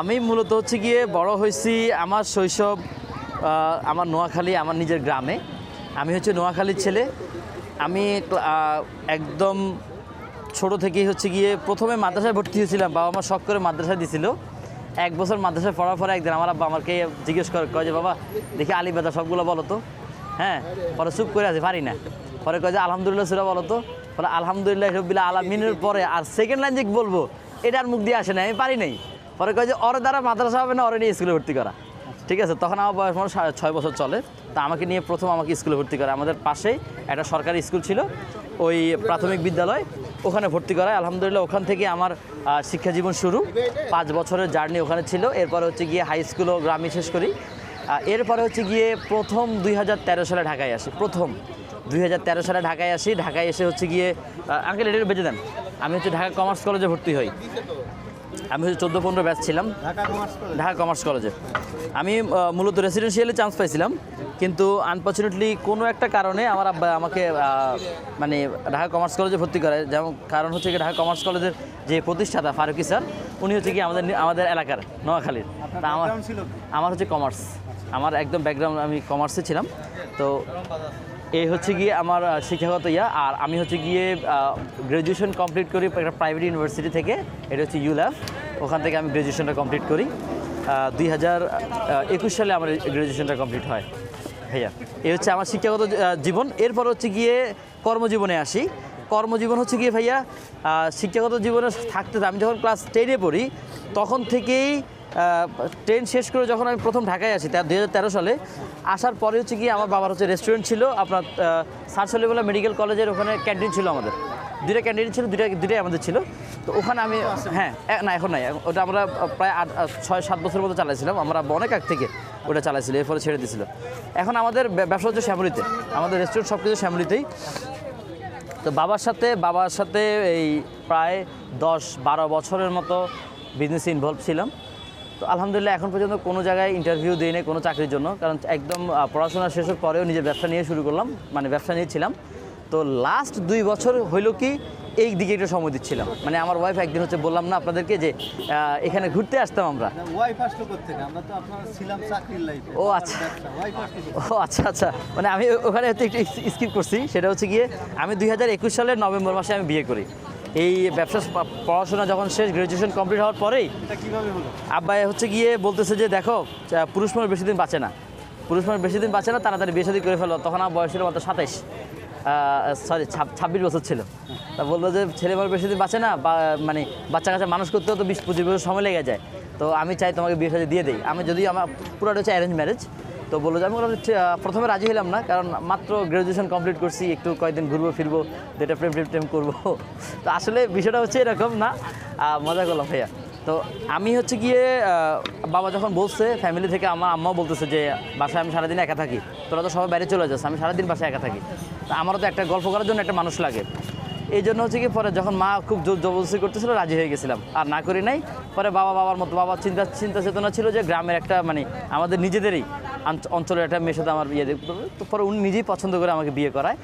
আমি মূলত হচ্ছে গিয়ে বড় হয়েছি আমার শৈশব আমার নোয়াখালী, আমার নিজের গ্রামে। আমি হচ্ছে নোয়াখালীর ছেলে। আমি একদম ছোট থেকেই হচ্ছে গিয়ে প্রথমে মাদ্রাসায় ভর্তি হয়েছিলাম, বাবা মা শখ করে মাদ্রাসায় দিছিল। এক বছর মাদ্রাসায় পড়ার পরে একদিন আমার আব্বা আমাকে জিজ্ঞেস করে, কয় যে, বাবা, দেখি আলী বেদা সবগুলো বলো তো। হ্যাঁ পরে চুপ করে আছে, পারি না। পরে কয় যে, আলহামদুলিল্লাহ, সুরা বলো তো। পরে আলহামদুলিল্লাহ রবিল্লা আলমিনের পরে আর সেকেন্ড লাইন যে বলব এটা আর মুখ দিয়ে আসে না আমি পারি নাই। পরে কয় যে ওর দ্বারা মাদ্রাসা হবে না ওরে নিয়ে স্কুলে ভর্তি করা। ঠিক আছে, তখন আমার বয়স মানে সাড়ে ছয় বছর চলে। তা আমাকে নিয়ে প্রথম আমাকে স্কুলে ভর্তি করে। আমাদের পাশেই একটা সরকারি স্কুল ছিল, ওই প্রাথমিক বিদ্যালয়। ওখানে ভর্তি করায়। আলহামদুলিল্লাহ, ওখান থেকে আমার শিক্ষা জীবন শুরু। পাঁচ বছরের জার্নি ওখানে ছিল। এরপরে হচ্ছে গিয়ে হাই স্কুল ও গ্রামে শেষ করি। এরপরে হচ্ছে গিয়ে প্রথম দুই হাজার তেরো সালে ঢাকায় আসি। প্রথম দুই হাজার তেরো সালে ঢাকায় আসি। ঢাকায় এসে হচ্ছে গিয়ে আঙ্কেল, এটা বেঁচে দেন। আমি হচ্ছে ঢাকা কমার্স কলেজে ভর্তি হই। আমি হচ্ছে চোদ্দ পনেরো ব্যাচ ছিলাম। ঢাকা কমার্স কলেজ আমি মূলত রেসিডেন্সিয়ালে চান্স পাইছিলাম। কিন্তু আনফর্চুনেটলি কোনো একটা কারণে আমার আব্বা আমাকে মানে ঢাকা কমার্স কলেজে ভর্তি করে যেমন কারণ হচ্ছে কি ঢাকা কমার্স কলেজের যে প্রতিষ্ঠাতা ফারুকি স্যার উনি হচ্ছে কি আমাদের আমাদের এলাকার নোয়াখালীর। তা আমার? আমার হচ্ছে কমার্স আমার একদম ব্যাকগ্রাউন্ড আমি কমার্সে ছিলাম। তো এই হচ্ছে গিয়ে আমার শিক্ষাগত ইয়া, আর আমি হচ্ছে গিয়ে গ্র্যাজুয়েশন কমপ্লিট করি একটা প্রাইভেট ইউনিভার্সিটি থেকে, এটা হচ্ছে ইউল্যাব ওখান থেকে আমি গ্র্যাজুয়েশনটা কমপ্লিট করি। দুই হাজার একুশ সালে আমার গ্র্যাজুয়েশনটা কমপ্লিট হয়। ভাইয়া এই হচ্ছে আমার শিক্ষাগত জীবন। এরপর হচ্ছে গিয়ে কর্মজীবনে আসি। কর্মজীবন হচ্ছে গিয়ে ভাইয়া শিক্ষাগত জীবনে থাকতে, আমি যখন ক্লাস টেনে পড়ি, তখন থেকেই ট্রেন শেষ করে যখন আমি প্রথম ঢাকায় আসি দু হাজার সালে, আসার পরে হচ্ছে গিয়ে আমার বাবার হচ্ছে রেস্টুরেন্ট ছিল, আপনার সার সলিমুল্লাহ মেডিকেল কলেজের ওখানে ক্যান্টিন ছিল আমাদের। দুইটা ক্যান্টিন ছিল, দুইটা, দুইটাই আমাদের ছিল। তো ওখানে আমি হ্যাঁ না, এখন নাই। ওটা আমরা প্রায় আট ছয়, সাত বছর মতো চালাইছিলাম। আমরা অনেক আগ থেকে ওটা চালাইছিল, এরপরে ছেড়ে দিয়েছিল এখন আমাদের ব্যবসা হচ্ছে শ্যামলিতে। আমাদের রেস্টুরেন্ট সব কিছু শ্যামলিতেই। তো বাবার সাথে বাবার সাথে এই প্রায় দশ, বারো বছরের মতো বিজনেসে ইনভলভ ছিলাম। তো আলহামদুলিল্লাহ এখন পর্যন্ত কোনো জায়গায় ইন্টারভিউ দিই নাই কোনো চাকরির জন্য। কারণ একদম পড়াশোনা শেষের পরেও নিজের ব্যবসা নিয়ে শুরু করলাম মানে ব্যবসা নিয়েছিলাম তো লাস্ট দুই বছর হইল কি এই দিকে একটু সময় দিচ্ছিলাম। মানে আমার ওয়াইফ একদিন হচ্ছে বললাম না আপনাদেরকে যে এখানে ঘুরতে আসতাম আমরা। ও, আচ্ছা। ও আচ্ছা আচ্ছা। মানে আমি ওখানে হচ্ছে একটু স্কিপ করছি। সেটা হচ্ছে গিয়ে আমি দুই হাজার একুশ সালের নভেম্বর মাসে আমি বিয়ে করি। এই ব্যবসা পড়াশোনা যখন শেষ গ্র্যাজুয়েশন কমপ্লিট হওয়ার পরেই আব্বাই হচ্ছে গিয়ে বলতেছে যে দেখো পুরুষ মানুষ বেশি দিন বাঁচে না। পুরুষ মানুষ বেশি দিন বাঁচে না তাড়াতাড়ি বিয়ে শাদী করে ফেলো। তখন আমার বয়স ছিল মাত্র সাতাইশ। সরি ছাব্বিশ বছর ছিল। তা বলল যে ছেলে মানুষ বেশি দিন বাঁচে না বা মানে বাচ্চা কাচ্চা মানুষ করতেও তো বিশ পঁচিশ বছর সময় লেগে যায়। তো আমি চাই তোমাকে বিয়ে শাদী দিয়ে দিই। আমি যদি আমার পুরোটা হচ্ছে অ্যারেঞ্জ ম্যারেজ তো বলল যে আমি বললাম প্রথমে রাজি হলাম না, কারণ মাত্র গ্র্যাজুয়েশন কমপ্লিট করছি, একটু কয়েকদিন ঘুরবো, ফিরবো যেটা প্রেম প্রেম টেম করব। তো আসলে বিষয়টা হচ্ছে এরকম না। মজা করলাম ভাইয়া। তো আমি হচ্ছে গিয়ে বাবা যখন বলছে ফ্যামিলি থেকে আমার আম্মাও বলতেছে যে, বাসায় আমি সারাদিন একা থাকি, তোরা তো সবাই বাইরে চলে যাস, আমি সারাদিন বাসায় একা থাকি। তা আমারও তো একটা গল্প করার জন্য একটা মানুষ লাগে। এই জন্য হচ্ছে কি পরে যখন মা খুব জোর জবরদস্তি করতেছিল, রাজি হয়ে গেছিলাম। আর না করি নাই, পরে বাবা, বাবার মতো বাবার চিন্তা চিন্তা চেতনা ছিল যে, গ্রামের একটা মানে আমাদের নিজেদেরই অঞ্চলের একটা মেয়ের সাথে আমার বিয়ে তো পরে উনি নিজেই পছন্দ করে আমাকে বিয়ে করায়।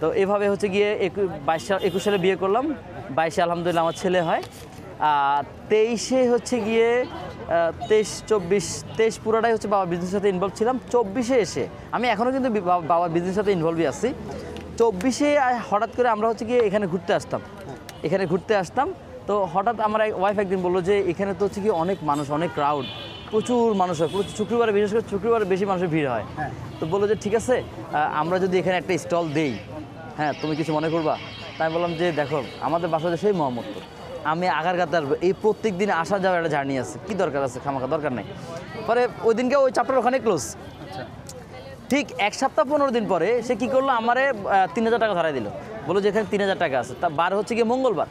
তো এভাবে হচ্ছে গিয়ে বাইশ সাল একুশ সালে বিয়ে করলাম। বাইশে আলহামদুলিল্লাহ আমার ছেলে হয়। আর তেইশে হচ্ছে গিয়ে তেইশ, চব্বিশ, তেইশ পুরোটাই হচ্ছে বাবার বিজনেসের সাথে ইনভলভ ছিলাম। চব্বিশে এসে আমি এখনও কিন্তু বি- বা- বাবার বিজনেসের সাথে ইনভলভই আছি। চব্বিশে হঠাৎ করে আমরা হচ্ছে গিয়ে এখানে ঘুরতে আসতাম। এখানে ঘুরতে আসতাম। তো হঠাৎ আমার ওয়াইফ একদিন বলল যে, এখানে তো হচ্ছে কি অনেক মানুষ, অনেক ক্রাউড প্রচুর মানুষ হয়। প্রচুর শুক্রবারে বিশেষ করে শুক্রবারে বেশি মানুষের ভিড় হয়। হ্যাঁ। তো বলল যে ঠিক আছে আমরা যদি এখানে একটা স্টল দেই হ্যাঁ তুমি কিছু মনে করবা? তাই বললাম যে দেখো আমাদের বাসা সেই মোহাম্মদপুর আমি আগারগাতার এই প্রত্যেক দিন আসা যাওয়ার একটা জার্নি আছে। কি দরকার আছে? খামাখা দরকার নেই। পরে ওই দিনকে ওই চাপটার ওখানে ক্লোজ আচ্ছা। ঠিক এক সপ্তাহ পনেরো দিন পরে সে কি করল? আমারে তিন হাজার টাকা ধরাই দিল। বলো যে এখানে তিন হাজার টাকা আছে। তা বার হচ্ছে গিয়ে মঙ্গলবার।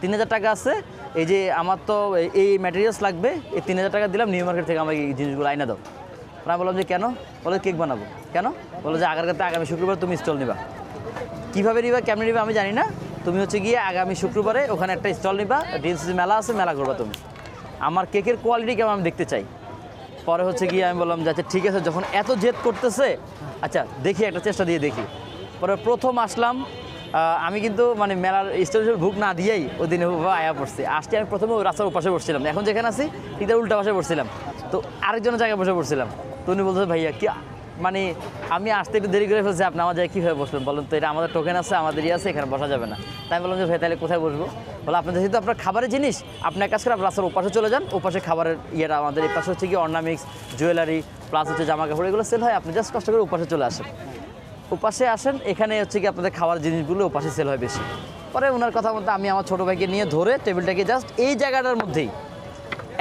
তিন হাজার টাকা আছে এই যে আমার তো এই- ম্যাটেরিয়ালস লাগবে, এই তিন হাজার টাকা দিলাম নিউ মার্কেট থেকে আমাকে এই জিনিসগুলো আইনা দাও। আমি বললাম যে, কেন? বলে, কেক বানাবো। কেন? বলো যে আগারগাতে আগামী শুক্রবার তুমি স্টল নিবা। কীভাবে নিবা, কেমন নিবা, আমি জানি না। তুমি হচ্ছে গিয়ে আগামী শুক্রবারে ওখানে একটা স্টল নিবা ডিএনসিসি মেলা আছে, মেলা করবা তুমি। আমার কেকের কোয়ালিটি কেমন আমি দেখতে চাই? পরে হচ্ছে গিয়ে আমি বললাম যে আচ্ছা ঠিক আছে, যখন এত জেদ করতেছে আচ্ছা দেখি, একটা চেষ্টা দিয়ে দেখি। পরে প্রথম আসলাম আমি কিন্তু মানে মেলার স্টেশন বুক না দিয়েই ওই দিনে আয়া পড়ছি। আসতে আমি প্রথমে রাস্তার উপাশে বসছিলাম এখন যেখানে আছি ঠিক তার উল্টা পাশে বসছিলাম তো আরেকজনের জায়গায় বসে পড়ছিলাম। তো উনি বলছে, ভাইয়া, কি মানে আমি আসতে একটু দেরি করে ফেলছি আপনি আমার জায়গায় কীভাবে বসলেন বলেন তো? এটা আমাদের টোকেন আছে, আমাদের ইয়ে আছে, এখানে বসা যাবে না। তাই আমি বললাম যে ভাই তাহলে কোথায় বসবো? বলে আপনাদের যেহেতু আপনার খাবারের জিনিস, আপনি এক কাজ করে আপনার রাস্তার ওপাশে চলে যান। ওপাশে খাবারের ইয়েটা আমাদের এই পাশে হচ্ছে কি অর্নামিক্স জুয়েলারি প্লাস হচ্ছে জামা কাপড় এগুলো সেল হয়। আপনি জাস্ট কষ্ট করে ওপাশে চলে আসেন। ওপাশে আসেন, এখানে হচ্ছে কি আপনাদের খাওয়ার জিনিসগুলো ওপাশে সেল হয় বেশি। পরে ওনার কথা মতো আমি আমার ছোটো ভাইকে নিয়ে ধরে টেবিলটাকে জাস্ট এই জায়গাটার মধ্যেই,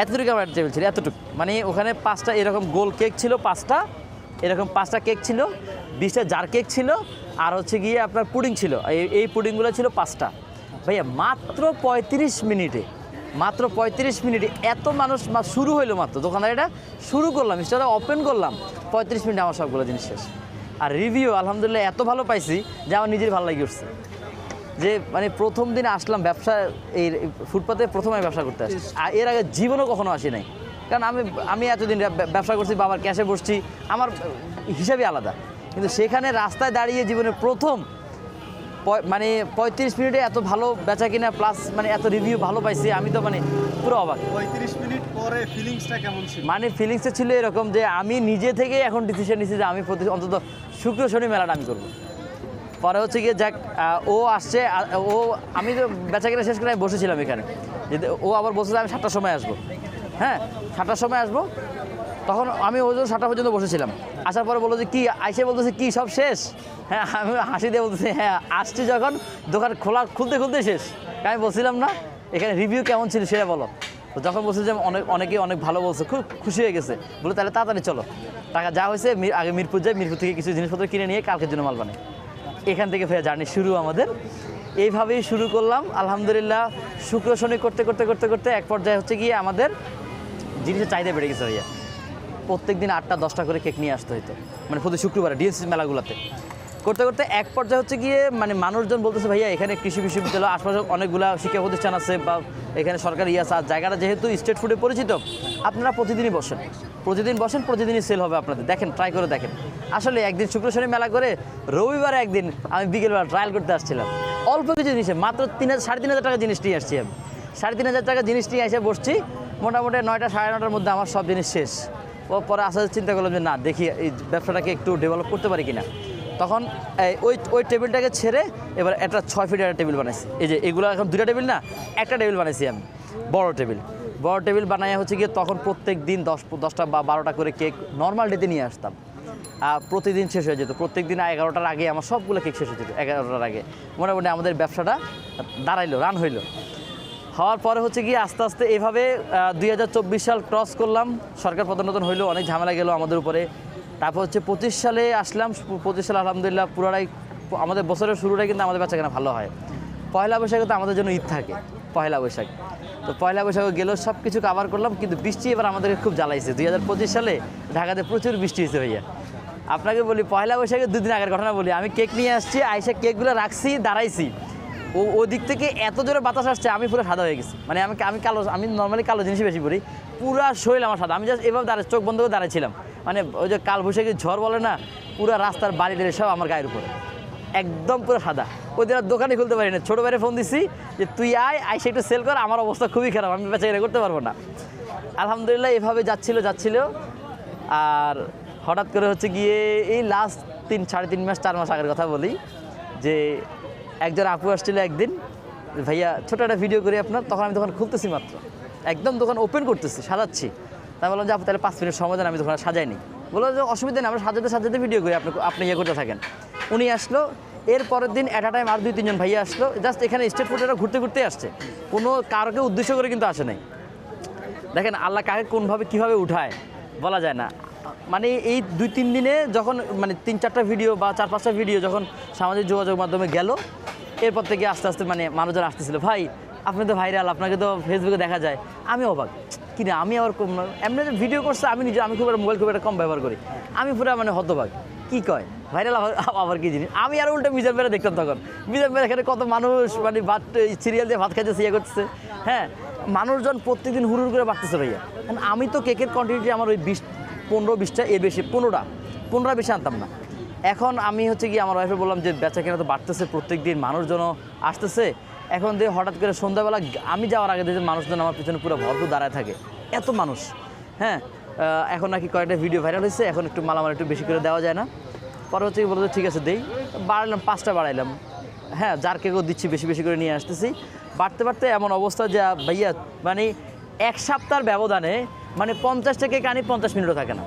এতটুকু আমার টেবিল ছিল, এতটুকু। মানে ওখানে পাঁচটা এরকম গোল কেক ছিল, পাঁচটা, এরকম পাঁচটা কেক ছিল, বিশটা জার কেক ছিল, আর হচ্ছে গিয়ে আপনার পুডিং ছিল। এই এই পুডিংগুলো ছিল পাঁচটা। ভাইয়া, মাত্র পঁয়ত্রিশ মিনিটে, মাত্র পঁয়ত্রিশ মিনিটে এত মানুষ শুরু হইল মাত্র। দোকানদার এটা শুরু করলাম স্টোরটা ওপেন করলাম, পঁয়ত্রিশ মিনিটে আমার সবগুলো জিনিস শেষ। আর রিভিউ আলহামদুলিল্লাহ, এত ভালো পাইছি যে আমার নিজের ভালো লাগে উঠছে। যে মানে প্রথম দিন আসলাম, ব্যবসা, এই ফুটপাতে প্রথমে ব্যবসা করতে আসি আর এর আগে জীবনও কখনো আসি নাই। কারণ আমি আমি এতদিন ব্যবসা করছি, বাবার ক্যাশে বসছি, আমার হিসাবে আলাদা। কিন্তু সেখানে রাস্তায় দাঁড়িয়ে জীবনের প্রথম মানে পঁয়ত্রিশ মিনিটে এত ভালো বেচা কিনা প্লাস মানে এত রিভিউ ভালো পাইছি আমি তো মানে পুরো অবাক। পঁয়ত্রিশ মিনিট পরে ফিলিংসটা কেমন ছিল? মানে ফিলিংসটা ছিল এরকম যে আমি নিজে থেকে এখন ডিসিশন নিচ্ছি যে আমি প্রতি অন্তত শুক্র শনি মেলাটা আমি করব। পরে হচ্ছে গিয়ে যাক ও আসছে ও আমি তো বেচা কেনা শেষ করে আমি বসেছিলাম এখানে। ও আবার বসে যে আমি সাতটার সময় আসব। হ্যাঁ সাতটার সময় আসব তখন আমি ওই জন্য সাতটা পর্যন্ত বসেছিলাম। আসার পরে বলল যে, কি, আইসে বলতেছে কি, সব শেষ? হ্যাঁ আমি হাসি দিয়ে বলতেছি হ্যাঁ আসছি যখন, দোকান খোলা খুলতে খুলতে শেষ। আমি বলছিলাম, না, এখানে রিভিউ কেমন ছিল সেটা বলো। তো যখন বলছে যে, অনেক অনেকে অনেক ভালো বলছে, খুব খুশি হয়ে গেছে। বলে তাহলে তাড়াতাড়ি চলো। টাকা যা হয়েছে আগে মিরপুর যাই, মিরপুর থেকে কিছু জিনিসপত্র কিনে নিয়ে কালকের জন্য মাল বানাই। এখান থেকে ফের জার্নি শুরু আমাদের। এইভাবেই শুরু করলাম। আলহামদুলিল্লাহ, শুক্র শনি করতে করতে করতে করতে এক পর্যায়ে হচ্ছে গিয়ে আমাদের জিনিসের চাহিদা বেড়ে গেছে ভাইয়া। প্রত্যেক দিন আটটা, দশটা করে কেক নিয়ে আসতে হতো মানে প্রতি শুক্রবারে ডিএনসি মেলাগুলোতে। করতে করতে এক পর্যায়ে হচ্ছে গিয়ে মানে মানুষজন বলতেছে, ভাইয়া, এখানে কৃষি বিশ্ববিদ্যালয়, আশপাশে অনেকগুলা শিক্ষা প্রতিষ্ঠান আছে বা এখানে সরকারি ইয়ে আছে। জায়গাটা যেহেতু স্টেট ফুডে পরিচিত, আপনারা প্রতিদিনই বসেন। প্রতিদিন বসেন, প্রতিদিনই সেল হবে আপনাদের। দেখেন ট্রাই করে দেখেন। আসলে একদিন শুক্র, শনি মেলা করে, রবিবারে একদিন আমি বিকেলবেলা ট্রায়াল করতে আসছিলাম। অল্প কিছু জিনিসে, মাত্র তিন হাজার, সাড়ে তিন হাজার টাকা জিনিস নিয়ে আসছি আমি। সাড়ে তিন হাজার টাকা জিনিস নিয়ে এসে বসছি। মোটামুটি নয়টা, সাড়ে নটার মধ্যে আমার সব জিনিস শেষ। পরে আস্তে চিন্তা করলাম যে না, দেখি এই ব্যবসাটাকে একটু ডেভেলপ করতে পারি কিনা। তখন ওই ওই টেবিলটাকে ছেড়ে এবার একটা ছয় ফিটের একটা টেবিল বানাইছি। এই যে এগুলো এখন দুটা টেবিল না, একটা টেবিল বানাইছি আমি, বড় টেবিল। বড় টেবিল বানাই হচ্ছে গিয়ে তখন প্রত্যেক দিন দশ, দশটা বা বারোটা করে কেক নর্মাল ডেতে নিয়ে আসতাম। আর প্রতিদিন শেষ হয়ে যেত। প্রত্যেক দিন এগারোটার আগে আমার সবগুলো কেক শেষ হয়ে যেত, এগারোটার আগে। মোটামুটি আমাদের ব্যবসাটা দাঁড়াইলো রান হইল। হওয়ার পরে হচ্ছে গিয়ে আস্তে আস্তে এভাবে দুই হাজার চব্বিশ সাল ক্রস করলাম। সরকার পদোন্নতন হইল, অনেক ঝামেলা গেল আমাদের উপরে। তারপর হচ্ছে পঁচিশ সালে আসলাম, পঁচিশ সালে আলহামদুলিল্লাহ পুরাটাই, আমাদের বছরের শুরুটাই কিন্তু আমাদের বাচ্চা কেনা ভালো হয়। পয়লা বৈশাখে তো আমাদের জন্য ঈদ থাকে, পয়লা বৈশাখ। তো পয়লা বৈশাখে গেলেও সব কিছু কাভার করলাম, কিন্তু বৃষ্টি এবার আমাদেরকে খুব জ্বালাইছে। দুই হাজার পঁচিশ সালে ঢাকাতে প্রচুর বৃষ্টি হয়েছে ভাইয়া। আপনাকে বলি, পয়লা বৈশাখে দুদিন আগের ঘটনা বলি। আমি কেক নিয়ে আসছি, আইসা কেকগুলো রাখছি, দাঁড়াইছি। ও ওদিক থেকে এত জোরে বাতাস আসছে, আমি পুরো সাদা হয়ে গেছি। মানে আমি আমি কালো, আমি নর্মালি কালো জিনিসই বেশি পড়ি পুরা শরীর আমার সাদা। আমি জাস্ট এভাবে দাঁড়াই চোখ বন্ধ করে দাঁড়াইছিলাম। মানে ওই যে কাল বৈশাখী ঝড় বলে না, পুরো রাস্তার বাড়ি টাড়ি সব আমার গায়ের উপরে। একদম পুরো সাদা। ওই দিন দোকানে খুলতে পারি না। ছোটো বাইরে ফোন দিছি যে, তুই আয় আইসে একটু সেল কর, আমার অবস্থা খুবই খারাপ, আমি বেচা কিনা করতে পারব না। আলহামদুলিল্লাহ এভাবে যাচ্ছিল যাচ্ছিল। আর হঠাৎ করে হচ্ছে গিয়ে এই লাস্ট তিন, সাড়ে তিন মাস, চার মাস আগের কথা বলি যে একজন আপু আসছিল একদিন, ভাইয়া, ছোটো একটা ভিডিও করি আপনার। তখন আমি দোকান খুলতেছি মাত্র। একদম দোকান ওপেন করতেছি, সাজাচ্ছি। তাই বললাম, যে আপু, তাহলে পাঁচ মিনিট সময় দেন, আমি দোকান সাজাইনি বলল, যে অসুবিধা নেই, আমরা সাজাতে সাজাতে ভিডিও করি, আপনি আপনি ইয়ে করতে থাকেন। উনি আসলো, এর পরের দিন অ্যাট টাইম আর দুই, তিনজন ভাইয়া আসলো জাস্ট এখানে স্টেট ফুডেরা ঘুরতে ঘুরতে আসছে। কোনো কারোকে উদ্দেশ্য করে কিন্তু আসে নাই। দেখেন, আল্লাহ কাকে কোনভাবে, কীভাবে উঠায়, বলা যায় না। মানে এই দুই, তিন দিনে যখন মানে তিন, চারটা ভিডিও বা চার, পাঁচটা ভিডিও যখন সামাজিক যোগাযোগ মাধ্যমে গেল, এরপর থেকে আস্তে আস্তে মানে মানুষজন আসতেছিল। ভাই, আপনি তো ভাইরাল আপনাকে তো ফেসবুকে দেখা যায়। আমি অবাক। কি না আমি আবার কম এমনি যে ভিডিও করছে, আমি নিজে, আমি খুব একটা মোবাইল খুব একটা কম ব্যবহার করি। আমি পুরো মানে হতবাক। কি কয়? ভাইরাল আবার কি জিনিস? আমি আর উল্টা মিজান মেরে দেখতাম তখন। মিজান মেরে এখানে কত মানুষ মানে ভাত সিরিয়াল দিয়ে ভাত খাইতেছে ইয়ে করতেছে। হ্যাঁ মানুষজন প্রত্যেকদিন হুড়ুর করে বাড়তেছে ভাইয়া। আমি তো কেকের কোয়ান্টিটি আমার ওই বিশ পনেরো বিশটা, এর বেশি পনেরোটা। পনেরো বেশি আনতাম না। এখন আমি হচ্ছে কি আমার ওয়াইফে বললাম যে, বেচা কেনা তো বাড়তেছে প্রত্যেক দিন মানুষজন আসতেছে। এখন দিয়ে হঠাৎ করে সন্ধ্যাবেলা আমি যাওয়ার আগে দেখি মানুষজন আমার পিছনে পুরো ভরপুর দাঁড়ায় থাকে। এত মানুষ। হ্যাঁ? এখন নাকি কয়েকটা ভিডিও ভাইরাল হয়েছে, এখন একটু মালামাল একটু বেশি করে দেওয়া যায় না। পরে হচ্ছে কি বলতো ঠিক আছে, দেই। বাড়ালাম পাঁচটা বাড়াইলাম। হ্যাঁ যার কেউ দিচ্ছি, বেশি বেশি করে নিয়ে আসতেছি। বাড়তে বাড়তে এমন অবস্থা যে, ভাইয়া মানে এক সপ্তাহের ব্যবধানে মানে পঞ্চাশ থেকে কানি পঞ্চাশ মিনিটও থাকে না।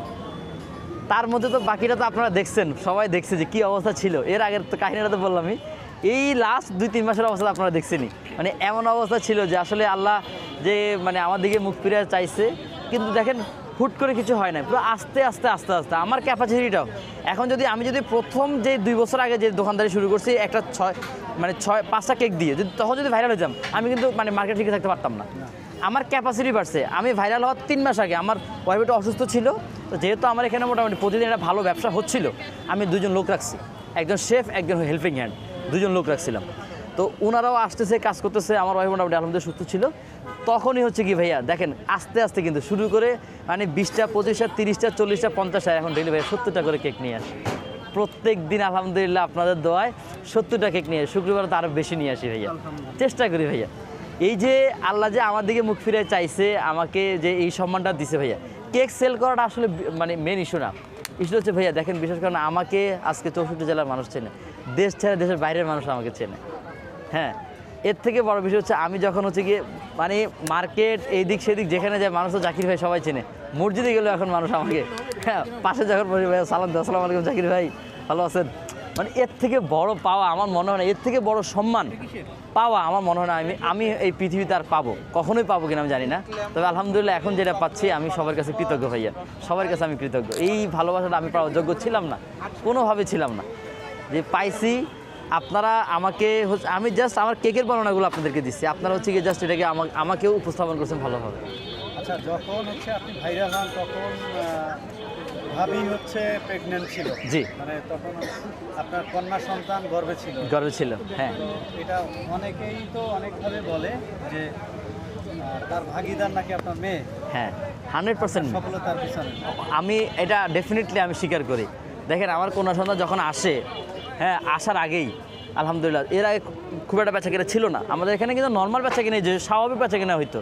তার মধ্যে তো বাকিটা তো আপনারা দেখছেন, সবাই দেখছে যে কি অবস্থা ছিল। এর আগের তো কাহিনীটা তো বললামই এই লাস্ট দুই, তিন মাসের অবস্থা আপনারা দেখছেনই। মানে এমন অবস্থা ছিল যে আসলে আল্লাহ যে মানে আমার দিকে মুখ ফিরে চাইছে, কিন্তু দেখেন হুট করে কিছু হয় না পুরো আস্তে আস্তে আস্তে আস্তে। আমার ক্যাপাসিটিটাও এখন যদি আমি যদি প্রথম যে দুই বছর আগে যে দোকানদারি শুরু করছি, একটা ছয় মানে ছয়, পাঁচটা কেক দিয়ে, যদি তখন যদি ভাইরাল হয়ে যাম, আমি কিন্তু মানে মার্কেট ঠিক থাকতে পারতাম না। আমার ক্যাপাসিটি বাড়ছে। আমি ভাইরাল হওয়ার তিন মাস আগে আমার ওয়াইফ একটু অসুস্থ ছিল তো যেহেতু আমার এখানে মোটামুটি প্রতিদিন একটা ভালো ব্যবসা হচ্ছিল আমি দুজন লোক রাখছি। একজন শেফ একজন হেল্পিং হ্যান্ড দুজন লোক রাখছিলাম। তো ওনারাও আসতেছে কাজ করতেছে আমার ওয়াইফ মোটামুটি আলহামদুলিল্লাহ সুস্থ ছিল। তখনই হচ্ছে কি ভাইয়া দেখেন আস্তে আস্তে কিন্তু শুরু করে মানে বিশটা পঁচিশটা তিরিশটা চল্লিশটা পঞ্চাশটা এখন ডেলিভারি সত্তরটা করে কেক নিয়ে আসে। প্রত্যেক দিন আলহামদুলিল্লাহ আপনাদের দোয়ায় সত্তরটা কেক নিয়ে আসি। শুক্রবার তো আরও বেশি নিয়ে আসি ভাইয়া। চেষ্টা করি ভাইয়া। এই যে আল্লাহ যে আমার দিকে মুখ ফিরে চাইছে, আমাকে যে এই সম্মানটা দিছে ভাইয়া, কেক সেল করাটা আসলে মানে মেন ইস্যু না। ইস্যু হচ্ছে ভাইয়া, দেখেন বিশেষ করে আমাকে আজকে চৌষট্টি জেলার মানুষ চেনে, দেশ ছেড়ে দেশের বাইরের মানুষ আমাকে চেনে। হ্যাঁ এর থেকে বড় বিষয় হচ্ছে আমি যখন হচ্ছে গিয়ে মানে মার্কেট এই দিক সেদিক যেখানে যায়, মানুষ তো জাকির ভাই সবাই চেনে। মসজিদে গেলেও এখন মানুষ আমাকে হ্যাঁ পাশে যখন বসে ভাই সালাম আসসালামু আলাইকুম জাকির ভাই, ভালো আছেন? মানে এর থেকে বড় পাওয়া আমার মনে হয় না, এর থেকে বড় সম্মান পাওয়া আমার মনে হয় না, আমি আমি এই পৃথিবীতে আর পাবো, কখনোই পাবো কিনা আমি জানি না, তবে আলহামদুলিল্লাহ এখন যেটা পাচ্ছি আমি সবার কাছে কৃতজ্ঞ ভাইয়া, সবার কাছে আমি কৃতজ্ঞ, এই ভালোবাসাটা আমি পাওয়ার যোগ্য ছিলাম না, কোনোভাবে ছিলাম না, যে পাইছি, আপনারা আমাকে হচ্ছে, আমি জাস্ট আমার কেকের বর্ণনাগুলো আপনাদেরকে দিচ্ছি, আপনারা হচ্ছে গিয়ে জাস্ট এটাকে আমা- আমাকেও উপস্থাপন করছেন ভালোভাবে। আচ্ছা যখন হচ্ছে আপনি ভাইরাল হন, তখন ভাবি হচ্ছে প্রেগনেন্ট ছিল। জি। মানে তখন আপনার কন্যা সন্তান গর্ভে ছিল। গর্ব ছিল হ্যাঁ। এটা অনেকেই তো অনেকভাবে বলে যে তার ভাগিদার নাকি আপনার মেয়ে? হ্যাঁ হান্ড্রেড পার্সেন্ট। সফলতার পিছনে। আমি এটা ডেফিনেটলি আমি স্বীকার করি। দেখেন আমার কন্যা সন্তান যখন আসে হ্যাঁ আসার আগেই আলহামদুলিল্লাহ এর আগে খুব একটা বেচা কেনা ছিল না। আমাদের এখানে কিন্তু নর্মাল বেচা কিনে যে স্বাভাবিক বেচা কেনা হইতো।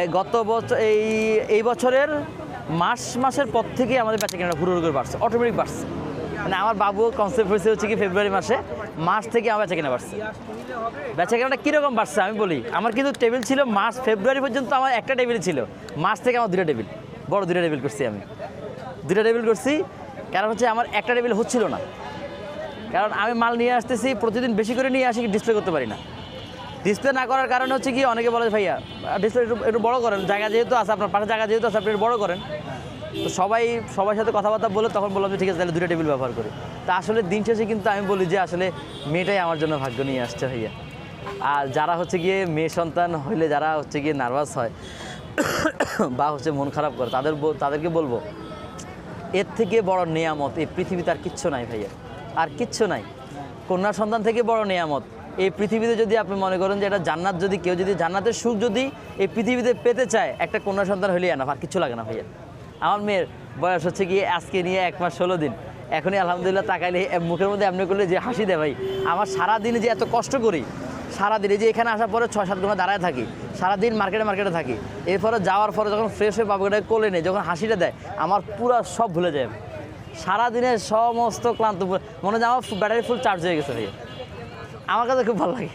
এই গত বছর এই এই বছরের মার্চ মাসের পর থেকে আমাদের বেচা কেনাটা হুড় করে বাড়ছে অটোমেটিক বাড়ছে। মানে আমার বাবু কনসেপ্ট হয়েছে হচ্ছে কি ফেব্রুয়ারি মাসে মার্চ থেকে আমার বেচা কেনা বাড়ছে। বেচা কেনাটা কীরকম বাড়ছে আমি বলি, আমার কিন্তু টেবিল ছিল মার্চ ফেব্রুয়ারি পর্যন্ত আমার একটা টেবিল ছিল মার্চ থেকে আমার দুটো টেবিল বড় দুটো টেবিল করছি আমি। দুটো টেবিল করছি, কারণ হচ্ছে আমার একটা টেবিল হচ্ছিল না। কারণ আমি মাল নিয়ে আসতেছি, প্রতিদিন বেশি করে নিয়ে আসি ডিসপ্লে করতে পারি না। ডিসপ্লে না করার কারণে হচ্ছে কি অনেকে বলে ভাইয়া ডিসপ্লে একটু একটু বড় করেন, জায়গা যেহেতু আছে, আপনার পাশে জায়গা যেহেতু আছে, আপনি একটু বড় করেন। তো সবাই, সবার সাথে কথাবার্তা বলে তখন বললাম যে ঠিক আছে, তাহলে দুটো টেবিল ব্যবহার করি। তা আসলে দিন শেষে কিন্তু আমি বলি যে আসলে মেয়েটাই আমার জন্য ভাগ্য নিয়ে আসছে ভাইয়া। আর যারা হচ্ছে গিয়ে মেয়ে সন্তান হইলে, যারা হচ্ছে গিয়ে নার্ভাস হয়, বা হচ্ছে মন খারাপ করে, তাদের তাদেরকে বলব, এর থেকে বড় নেয়ামত এই পৃথিবীতে আর কিচ্ছু নাই ভাইয়া। আর কিচ্ছু নাই। কন্যা সন্তান থেকে বড় নেয়ামত। এই পৃথিবীতে যদি আপনি মনে করেন যে এটা জান্নাত, যদি কেউ যদি জান্নাতের সুখ যদি এই পৃথিবীতে পেতে চায়, একটা কন্যা সন্তান হলেই না আর কিছু লাগে না ভাইয়া। আমার মেয়ের বয়স হচ্ছে গিয়ে আজকে নিয়ে এক মাস ষোলো দিন। এখনই আলহামদুলিল্লাহ তাকাইলে মুখের মধ্যে এমনি করলে যে হাসি দেয় ভাই। আমার সারাদিনে যে এত কষ্ট করি, সারাদিন এই যে এখানে আসার পরে ছয় সাত ঘণ্টা দাঁড়ায় থাকি, সারাদিন মার্কেটে মার্কেটে থাকি, এরপরে যাওয়ার পরে যখন ফ্রেশ হয়ে বাবুটাকে কোলে নেই যখন হাসিটা দেয়, আমার পুরো সব ভুলে যায়। সারাদিনের সমস্ত ক্লান্ত মনে হয় আমার ব্যাটারি ফুল চার্জ হয়ে গেছে ভাইয়া। আমার কাছে খুব ভালো লাগে।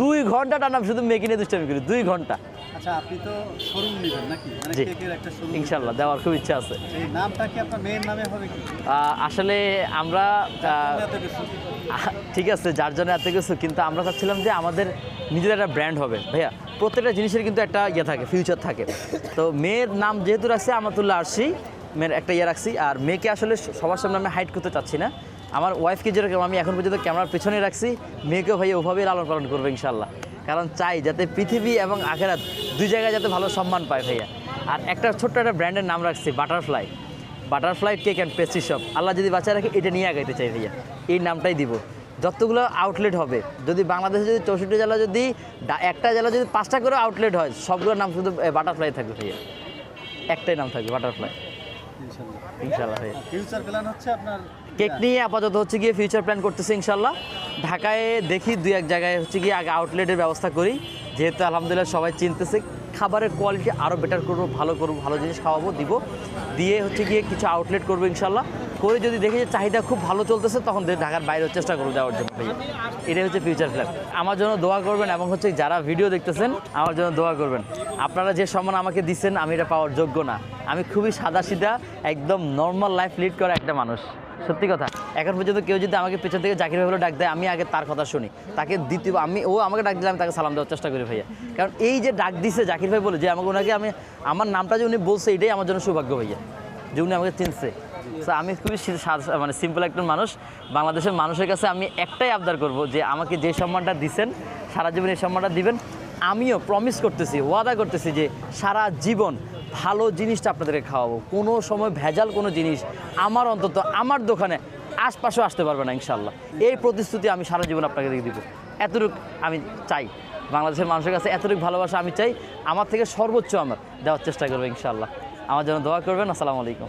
দুই ঘণ্টা টানা শুধু মেকিনে দুষ্টামি করি দুই ঘণ্টা। আচ্ছা আপনি তো শোরুম নেবেন নাকি? মানে কেকের একটা শোরুম ইনশাল্লাহ দেওয়ার খুব ইচ্ছা আছে। এই নামটা কি আপনার মেয়ের নামে হবে কি? আসলে আমরা ঠিক আছে যার জন্য এত কিছু কিন্তু আমরা চাচ্ছিলাম যে আমাদের নিজের একটা ব্র্যান্ড হবে। ভাইয়া প্রত্যেকটা জিনিসের কিন্তু একটা ইয়ে থাকে ফিউচার থাকে। তো মেয়ের নাম যেহেতু রাখছি আমাতুল্লাহ আরশি মেয়ের একটা ইয়ে রাখছি আর মেয়েকে আসলে সবার সামনে আমি হাইট করতে চাচ্ছি না। আমার ওয়াইফকে যেরকম আমি এখন পর্যন্ত ক্যামেরার পেছনে রাখছি মেয়েকেও ভাইয়া ওভাবেই লালন পালন করব ইনশাল্লাহ কারণ চাই যাতে পৃথিবী এবং আখেরাত দুই জায়গায় যাতে ভালো সম্মান পায় ভাইয়া। আর একটা ছোট্ট একটা ব্র্যান্ডের নাম রাখছি butterfly butterfly cake and pastry shop আল্লাহ যদি বাঁচায় রাখে এটা নিয়ে আগাইতে চাই ভাইয়া। এই নামটাই দিব। যতগুলো আউটলেট হবে যদি বাংলাদেশে যদি চৌষট্টি জেলা যদি একটা জেলা যদি পাঁচটা করে আউটলেট হয় সবগুলোর নাম শুধু বাটারফ্লাই থাকবে ভাইয়া। একটাই নাম থাকবে বাটারফ্লাই ইনশাল্লাহ ইনশাল্লাহ ভাইয়া। ফিউচার প্ল্যান হচ্ছে আপনার কেক নিয়ে আপাতত হচ্ছে গিয়ে ফিউচার প্ল্যান করতেছি ইনশাল্লাহ ঢাকায় দেখি দুই এক জায়গায় হচ্ছে গিয়ে আগে আউটলেটের ব্যবস্থা করি। যেহেতু আলহামদুলিল্লাহ সবাই চিনতেছে খাবারের কোয়ালিটি আরও বেটার করব ভালো করব ভালো জিনিস খাওয়াবো দিব। দিয়ে হচ্ছে গিয়ে কিছু আউটলেট করব ইনশাল্লাহ করে যদি দেখি যে চাহিদা খুব ভালো চলতেছে তখন ঢাকার বাইরেও চেষ্টা করব যাওয়ার জন্য। এটাই হচ্ছে ফিউচার প্ল্যান আমার জন্য দোয়া করবেন এবং হচ্ছে যারা ভিডিও দেখতেছেন আমার জন্য দোয়া করবেন। আপনারা যে সম্মান আমাকে দিচ্ছেন আমি এটা পাওয়ার যোগ্য না। আমি খুবই সাদাসিধা একদম নর্মাল লাইফ লিড করা একটা মানুষ। সত্যি কথা। এখন পর্যন্ত কেউ যদি আমাকে পেছন থেকে জাকির ভাই বলে ডাক দেয় আমি আগে তার কথা শুনি। তাকে দ্বিতীয় আমি ও আমাকে ডাক দিলে আমি তাকে সালাম দেওয়ার চেষ্টা করি ভাইয়া। কারণ এই যে ডাক দিছে জাকির ভাই বলে যে আমাকে ওনাকে আমি আমার নামটা যে উনি বলছে এটাই আমার জন্য সৌভাগ্য ভাইয়া যে উনি আমাকে চিনছে। So, আমি খুবই মানে সিম্পল একজন মানুষ। বাংলাদেশের মানুষের কাছে আমি একটাই আবদার করব যে আমাকে যে সম্মানটা দিছেন সারা জীবন এই সম্মানটা দিবেন। আমিও প্রমিস করতেছি ওয়াদা করতেছি যে সারা জীবন ভালো জিনিসটা আপনাদেরকে খাওয়াবো। কোনো সময় ভেজাল কোনো জিনিস আমার অন্তত আমার দোকানে আশপাশেও আসতে পারবে না ইনশাল্লাহ এই প্রতিশ্রুতি আমি সারা জীবন আপনাকে দিয়ে দিব। এতটুকু আমি চাই। বাংলাদেশের মানুষের কাছে এতটুকু ভালোবাসা আমি চাই। আমার থেকে সর্বোচ্চ আমার দেওয়ার চেষ্টা করব ইনশাল্লাহ আমার জন্য দোয়া করবেন। আসসালামু আলাইকুম।